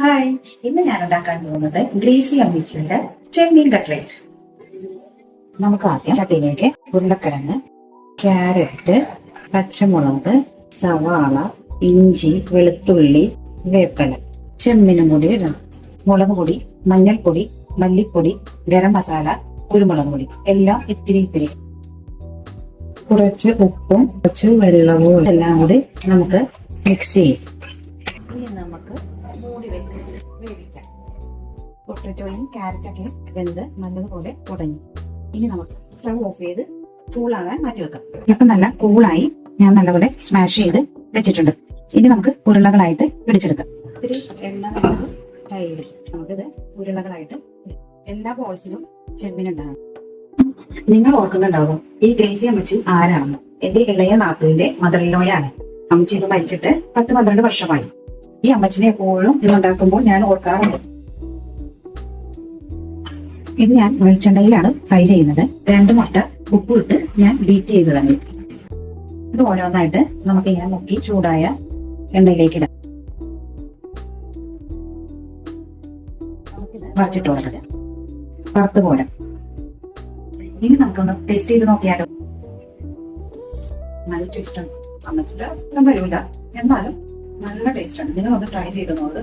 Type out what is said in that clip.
Hi ഇന്ന് ഞാൻ ഉണ്ടാക്കാൻ പോകുന്നത് ഗ്രീസി അമ്മിച്ചിന്റെ ചെമ്മീൻ കട്ട്ലേറ്റ്. നമുക്ക് ആദ്യം ചട്ടിയിലേക്ക് ഉരുളക്കിഴങ്ങ് ക്യാരറ്റ് പച്ചമുളക് സവാള ഇഞ്ചി വെളുത്തുള്ളി വേപ്പല. ചെമ്മീനും കൂടി ഇടണം. മുളക് പൊടി മഞ്ഞൾപ്പൊടി മല്ലിപ്പൊടി ഗരം മസാല കുരുമുളക് പൊടി. എല്ലാം ഇത്തിരി ഇത്തിരി. കുറച്ച് ഉപ്പും കുറച്ച് വെള്ളവും എല്ലാം കൂടി നമുക്ക് മിക്സ് ചെയ്യും. ഇനി നമുക്ക് മൂടി വെച്ച് വേവിക്കാം. പൊട്ടറ്റോയും ക്യാരറ്റൊക്കെ വെന്ത് നല്ലതുപോലെ ഉടഞ്ഞു. ഇനി നമുക്ക് സ്റ്റവ് ഓഫ് ചെയ്ത് കൂളാകാൻ മാറ്റി വെക്കാം. ഇപ്പൊ നല്ല കൂളായി ഞാൻ നല്ലപോലെ സ്മാഷ് ചെയ്ത് വെച്ചിട്ടുണ്ട്. ഇനി നമുക്ക് ഉരുളകളായിട്ട് പിടിച്ചെടുക്കാം. ഒത്തിരി എണ്ണ നമുക്ക് കയ്യിൽ നമുക്കിത് ഉരുളകളായിട്ട് എല്ലാ ബോൾസിലും ചെമ്മിനുണ്ടാകും നിങ്ങൾ ഓർക്കുന്നുണ്ടാകും ഈ ഗ്രേസി അമ്മച്ചി ആരാണെന്ന്. എന്റെ ഇളയ നാത്തുവിന്റെ മദറിലോയാണ് അമ്മച്ചി ഇപ്പൊ മരിച്ചിട്ട് പത്ത് പന്ത്രണ്ട് വർഷമായി. ഈ അമ്മച്ചിനെ എപ്പോഴും ഇതുണ്ടാക്കുമ്പോൾ ഞാൻ ഓർക്കാറുണ്ട്. ഇത് ഞാൻ വെളിച്ചെണ്ണയിലാണ് ഫ്രൈ ചെയ്യുന്നത്. രണ്ട് മുട്ട ഉപ്പ് ഇട്ട് ഞാൻ ബീറ്റ് ചെയ്ത് തന്നെ. ഇത് ഓരോന്നായിട്ട് നമുക്ക് ഇങ്ങനെ മുക്കി ചൂടായ എണ്ണയിലേക്ക് ഇടാം. മറിച്ചിട്ട് കൊടുക്കുക വറുത്ത് പോരാം. ഇനി നമുക്കൊന്ന് ടേസ്റ്റ് ചെയ്ത് നോക്കിയാലോ. നല്ല ടേസ്റ്റ് ആണ്. അമ്മച്ചിട്ട് വരില്ല എന്നാലും നല്ല ടേസ്റ്റ് ആണ്. നിങ്ങൾ ഒന്ന് ട്രൈ ചെയ്ത് നോക്ക്.